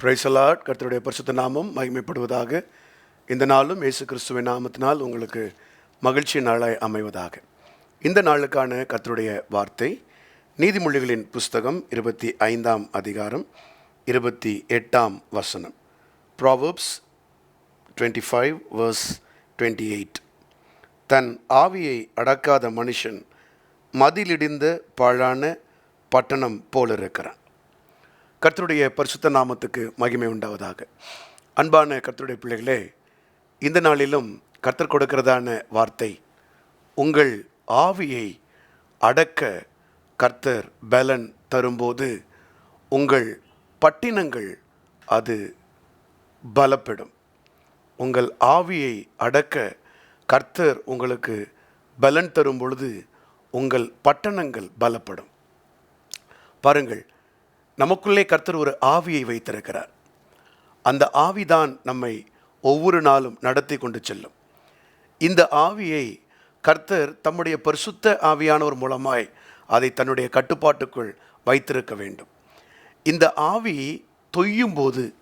பிரைசலாட் கர்த்தருடைய பரிசுத்த நாமம் மகிமைப்படுவதாக. இந்த நாளும் இயேசு கிறிஸ்துவின் நாமத்தினால் உங்களுக்கு மகிழ்ச்சி நாளாய் அமைவதாக. இந்த நாளுக்கான கர்த்தருடைய வார்த்தை நீதிமொழிகளின் புஸ்தகம் இருபத்தி ஐந்தாம் அதிகாரம் இருபத்தி எட்டாம் வசனம். Proverbs twenty five verse twenty eight தன் ஆவியை அடக்காத மனுஷன் மதிலிடிந்த பாழான பட்டணம் போல இருக்கிறான் கர்த்தருடைய பரிசுத்த நாமத்துக்கு மகிமை உண்டாவதாக. அன்பான கர்த்தருடைய பிள்ளைகளே இந்த நாளிலும் கர்த்தர் கொடுக்கிறதான வார்த்தை உங்கள் ஆவியை அடக்க கர்த்தர் பலன் தரும்போது உங்கள் பட்டினங்கள் அது பலப்படும். உங்கள் ஆவியை அடக்க கர்த்தர் உங்களுக்கு பலன் தரும் பொழுது உங்கள் பட்டணங்கள் பலப்படும். பாருங்கள் நமக்குள்ளே கர்த்தர் ஒரு ஆவியை வைத்திருக்கிறார். அந்த ஆவிதான் நம்மை ஒவ்வொரு நாளும் நடத்தி கொண்டு செல்லும். இந்த ஆவியை கர்த்தர் தம்முடைய பரிசுத்த ஆவியானவர் மூலமாய் அதை தன்னுடைய கட்டுப்பாட்டுக்குள் வைத்திருக்க வேண்டும். இந்த ஆவி தொய்யும் போது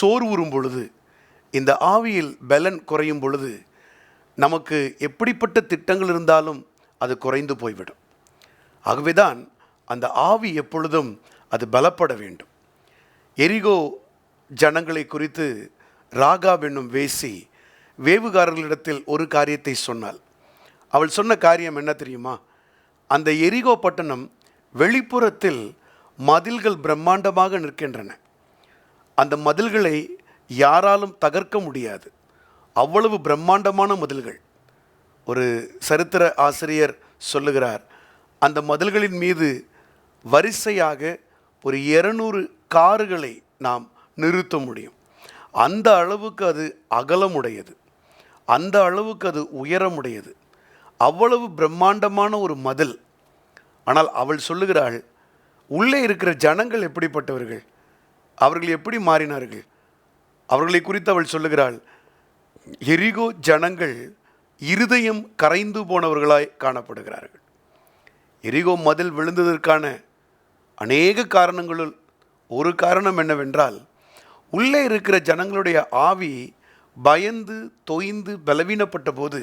சோர்வுறும் பொழுது இந்த ஆவியில் பலன் குறையும் பொழுது நமக்கு எப்படிப்பட்ட திட்டங்கள் இருந்தாலும் அது குறைந்து போய்விடும். ஆகவேதான் அந்த ஆவி எப்பொழுதும் அது பலப்பட வேண்டும். எரிகோ ஜனங்களை குறித்து ராகா என்னும் வேசி வேவுகாரர்களிடத்தில் ஒரு காரியத்தை சொன்னாள். அவள் சொன்ன காரியம் என்ன தெரியுமா? அந்த எரிகோ பட்டணம் வெளிப்புறத்தில் மதில்கள் பிரம்மாண்டமாக நிற்கின்றன. அந்த மதில்களை யாராலும் தகர்க்க முடியாது. அவ்வளவு பிரம்மாண்டமான மதில்கள். ஒரு சரித்திர ஆசிரியர் சொல்லுகிறார் அந்த மதில்களின் மீது வரிசையாக ஒரு இருநூறு கார்களை நாம் நிறுத்த முடியும். அந்த அளவுக்கு அது அகலமுடையது. அந்த அளவுக்கு அது உயரமுடையது. அவ்வளவு பிரம்மாண்டமான ஒரு மதில். ஆனால் அவள் சொல்லுகிறாள் உள்ளே இருக்கிற ஜனங்கள் எப்படிப்பட்டவர்கள்? அவர்கள் எப்படி மாறினார்கள்? அவர்களை குறித்து அவள் சொல்லுகிறாள் எரிகோ ஜனங்கள் இருதயம் கரைந்து போனவர்களாய் காணப்படுகிறார்கள். எரிகோ மதில் விழுந்ததற்கான அநேக காரணங்களுள் ஒரு காரணம் என்னவென்றால் உள்ளே இருக்கிற ஜனங்களுடைய ஆவி பயந்து தொய்ந்து பலவீனப்பட்ட போது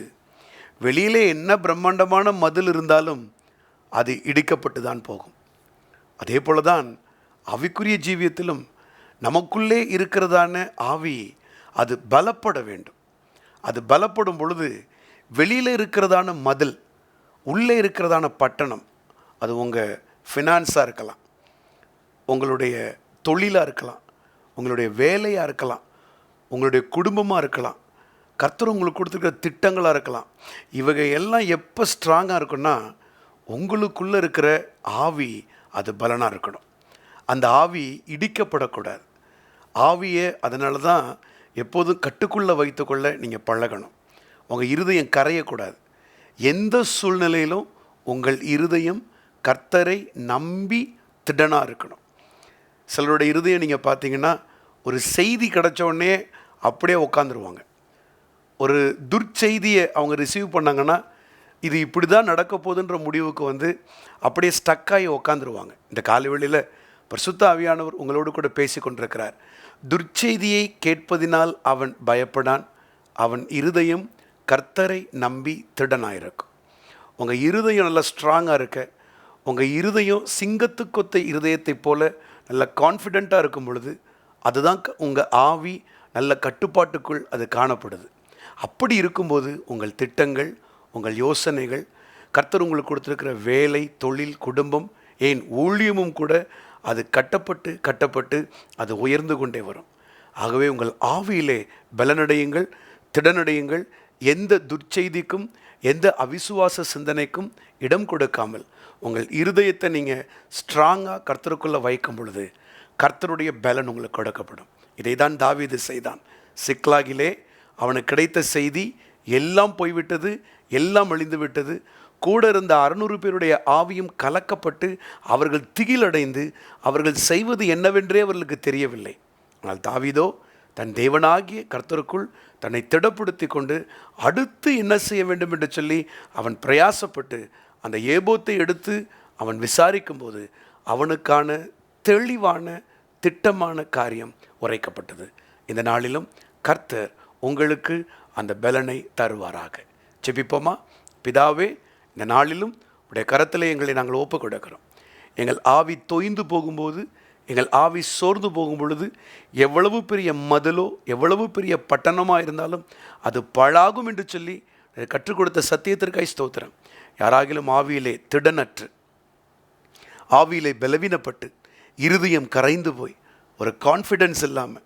வெளியிலே என்ன பிரம்மாண்டமான மதில் இருந்தாலும் அது இடிக்கப்பட்டு தான் போகும். அதே போல தான் அவிக்குரிய ஜீவியத்திலும் நமக்குள்ளே இருக்கிறதான ஆவி அது பலப்பட வேண்டும். அது பலப்படும் பொழுது வெளியில் இருக்கிறதான மதில் உள்ளே இருக்கிறதான பட்டணம் அது உங்கள் ஃபினான்ஸாக இருக்கலாம். உங்களுடைய தொழிலாக இருக்கலாம் உங்களுடைய வேலையாக இருக்கலாம் உங்களுடைய குடும்பமாக இருக்கலாம் கர்த்தர் உங்களுக்கு கொடுத்துருக்கிற திட்டங்களாக இருக்கலாம் இவங்க எல்லாம் எப்போ ஸ்ட்ராங்காக இருக்குன்னா உங்களுக்குள்ளே இருக்கிற ஆவி அது பலனாக இருக்கணும். அந்த ஆவி இடிக்கப்படக்கூடாது. ஆவியை அதனால தான் எப்போதும் கட்டுக்குள்ளே வைத்துக்கொள்ள நீங்கள் பழகணும். உங்கள் இருதயம் கரையக்கூடாது. எந்த சூழ்நிலையிலும் உங்கள் இருதயம் கர்த்தரை நம்பி திடனாக இருக்கணும். சிலருடைய இருதயம் நீங்கள் பார்த்தீங்கன்னா ஒரு செய்தி கிடச்ச உடனே அப்படியே உட்காந்துருவாங்க ஒரு துர்ச்செய்தியை அவங்க ரிசீவ் பண்ணாங்கன்னா இது இப்படி தான் நடக்க போகுதுன்ற முடிவுக்கு வந்து அப்படியே ஸ்டக்காகி உக்காந்துருவாங்க. இந்த காலவெளியில் பிரசுத்த ஆவியானவர் உங்களோடு கூட பேசி கொண்டிருக்கிறார். துர்ச்செய்தியை கேட்பதினால் அவன் பயப்படான். அவன் இருதயம் கர்த்தரை நம்பி திடனாயிருக்கும். உங்கள் இருதயம் நல்லா ஸ்ட்ராங்காக இருக்க உங்கள் இருதயம் சிங்கத்துக்கொத்த இருதயத்தைப் போல நல்ல கான்ஃபிடெண்ட்டாக இருக்கும் பொழுது அதுதான் உங்கள் ஆவி நல்ல கட்டுப்பாட்டுக்குள் அது காணப்படுது. அப்படி இருக்கும்போது உங்கள் திட்டங்கள் உங்கள் யோசனைகள் கர்த்தர் உங்களுக்கு கொடுத்துருக்கிற வேலை தொழில் குடும்பம் ஏன் ஊழியமும் கூட அது கட்டப்பட்டு கட்டப்பட்டு அது உயர்ந்து கொண்டே வரும். ஆகவே உங்கள் ஆவியிலே பலனடையுங்கள் திடனடையுங்கள். எந்த துர்ச்செய்திக்கும் எந்த அவிசுவாச சிந்தனைக்கும் இடம் கொடுக்காமல் உங்கள் இருதயத்தை நீங்கள் ஸ்ட்ராங்காக கர்த்தருக்குள்ளே வைக்கும் பொழுது கர்த்தருடைய பலன் உங்களுக்கு கொடுக்கப்படும். இதை தான் தாவீது செய்தான். சிக்லாகிலே அவனுக்கு கிடைத்த செய்தி எல்லாம் போய்விட்டது எல்லாம் அழிந்து விட்டது. கூட இருந்த அறுநூறு பேருடைய ஆவியும் கலக்கப்பட்டு அவர்கள் திகிலடைந்து அவர்கள் செய்வது என்னவென்றே அவர்களுக்கு தெரியவில்லை. ஆனால் தாவீதோ தன் தேவனாகிய கர்த்தருக்குள் தன்னை திடப்படுத்தி கொண்டு அடுத்து என்ன செய்ய வேண்டும் என்று சொல்லி அவன் பிரயாசப்பட்டு அந்த ஏபோத்தை எடுத்து அவன் விசாரிக்கும்போது அவனுக்கான தெளிவான திட்டமான காரியம் உரைக்கப்பட்டது. இந்த நாளிலும் கர்த்தர் உங்களுக்கு அந்த பலனை தருவாராக. செபிப்போமா பிதாவே இந்த நாளிலும் உடைய கரத்தில் எங்களை நாங்கள் ஒப்புக் கொடுக்கிறோம் எங்கள் ஆவி தொய்ந்து போகும்போது எங்கள் ஆவி சோர்ந்து போகும் பொழுது எவ்வளவு பெரிய மதிலோ எவ்வளவு பெரிய பட்டணமாக இருந்தாலும் அது பழாகும் என்று சொல்லி கற்றுக் கொடுத்த சத்தியத்திற்காய் ஸ்தோத்திரம். யாராகிலும் ஆவியிலே திடனற்று ஆவியிலே பலவீனப்பட்டு இருதயம் கரைந்து போய் ஒரு கான்ஃபிடென்ஸ் இல்லாமல்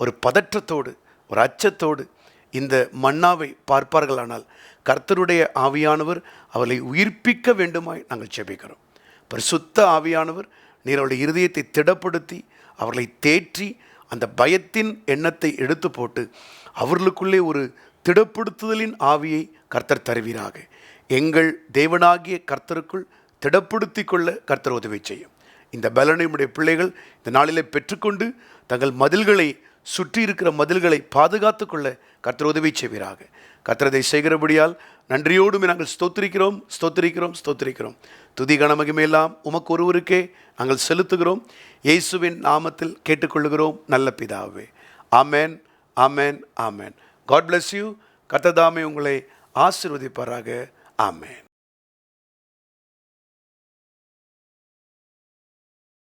ஒரு பதற்றத்தோடு ஒரு அச்சத்தோடு இந்த மன்னாவை பார்ப்பார்களானால் கர்த்தருடைய ஆவியானவர் அவளை உயிர்ப்பிக்க வேண்டுமாய் நாங்கள் செபிக்கிறோம் பரிசுத்த ஆவியானவர் நீர் அவருடைய இருதயத்தை திடப்படுத்தி அவர்களை தேற்றி அந்த பயத்தின் எண்ணத்தை எடுத்து போட்டு அவர்களுக்குள்ளே ஒரு திடப்படுத்துதலின் ஆவியை கர்த்தர் தருவீராக. எங்கள் தேவனாகிய கர்த்தருக்குள் திடப்படுத்தி கொள்ள கர்த்தர் உதவி செய்யும். இந்த பலனை உடைய பிள்ளைகள் இந்த நாளிலே பெற்றுக்கொண்டு தங்கள் மதில்களை சுற்றி இருக்கிற மதில்களை பாதுகாத்து கொள்ள கர்த்தர் உதவி செய்வீராக. கர்த்தரதை செய்கிறபடியால் நன்றியோடுமே நாங்கள் ஸ்தோத்திரிக்கிறோம் ஸ்தோத்திரிக்கிறோம் ஸ்தோத்திரிக்கிறோம். துதி கணமகிமையெல்லாம் உமக்கு ஒருவருக்கே நாங்கள் செலுத்துகிறோம். இயேசுவின் நாமத்தில் கேட்டுக்கொள்கிறோம் நல்ல பிதாவே. ஆமேன் ஆமேன் ஆமேன். காட் பிளஸ் யூ கத்ததாமே உங்களை ஆசிர்வதிப்பாராக. ஆமேன்.